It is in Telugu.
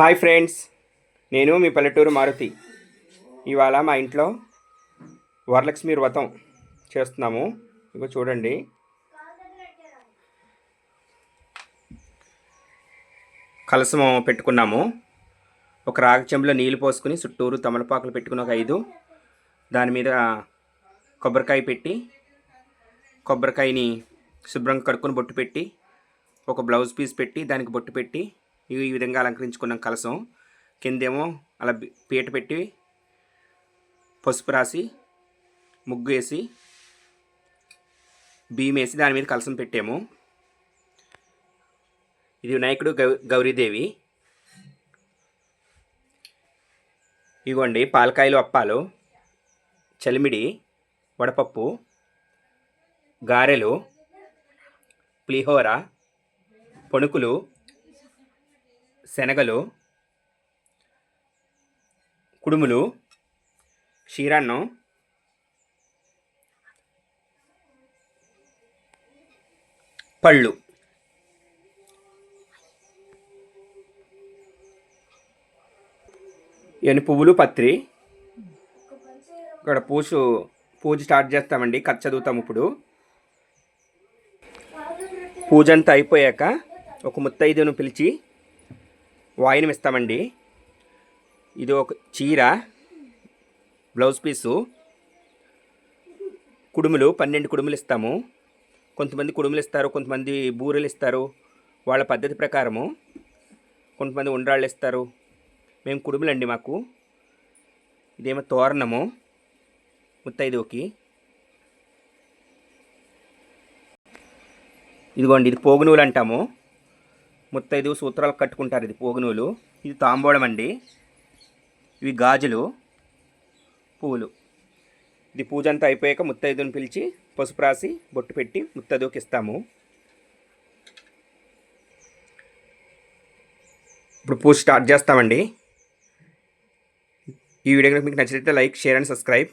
హాయ్ ఫ్రెండ్స్ నేను మీ పల్లెటూరు మారుతి. ఇవాళ మా ఇంట్లో వరలక్ష్మి వ్రతం చేస్తున్నాము. ఇగో చూడండి. కలసము పెట్టుకున్నాము. ఒక రాగి చెంబులో నీళ్ళు పోసుకుని చుట్టూరు తమలపాకులు పెట్టుకుని ఒక ఐదు. దాని మీద కొబ్బరికాయ పెట్టి కొబ్బరికాయని శుభ్రంగా కడుక్కొని బొట్టు పెట్టి ఒక బ్లౌజ్ పీస్ పెట్టి దానికి బొట్టు పెట్టి ఈ విధంగా అలంకరించుకున్నాం కలసం కిందేమో అలా పీట పెట్టి పసుపు రాసి ముగ్గు వేసి బియ్యం వేసి దాని మీద కలసం పెట్టాము. ఇది వినాయకుడు గౌ గౌరీదేవి. ఇగోండి పాలకాయలు అప్పాలు చలిమిడి వడపప్పు గారెలు పులిహోర పణుకులు శనగలు కుడుములు క్షీరాన్నం పళ్ళు. ఇవన్నీ పువ్వులు పత్రి. ఇక్కడ పూజ పూజ స్టార్ట్ చేస్తామండి. కథ చదువుతాం ఇప్పుడు. పూజ అంతా అయిపోయాక ఒక ముత్తైదును పిలిచి వాయినం ఇస్తామండి ఇది ఒక చీర బ్లౌజ్ పీసు. కుడుములు పన్నెండు కుడుములు ఇస్తాము. కొంతమంది కుడుములు ఇస్తారు కొంతమంది బూరెలు ఇస్తారు. వాళ్ళ పద్ధతి ప్రకారము కొంతమంది ఉండ్రాళ్ళు ఇస్తారు. మేము కుడుములండి మాకు. ఇదేమో తోరణము ముత్తైదుకి ఇదిగోండి ఇది పోగునూలు అంటాము. ముత్తైదు సూత్రాలు కట్టుకుంటారు ఇది పోగునూలు. ఇది తాంబూలం అండి. ఇవి గాజులు పూలు. ఇది పూజ అంతా అయిపోయాక ముత్తైదుని పిలిచి పసుపు రాసి బొట్టు పెట్టి ముత్తైదుకి ఇస్తాము. ఇప్పుడు పూజ స్టార్ట్ చేస్తామండి. ఈ వీడియో కనుక మీకు నచ్చితే లైక్ షేర్ అండ్ సబ్స్క్రైబ్.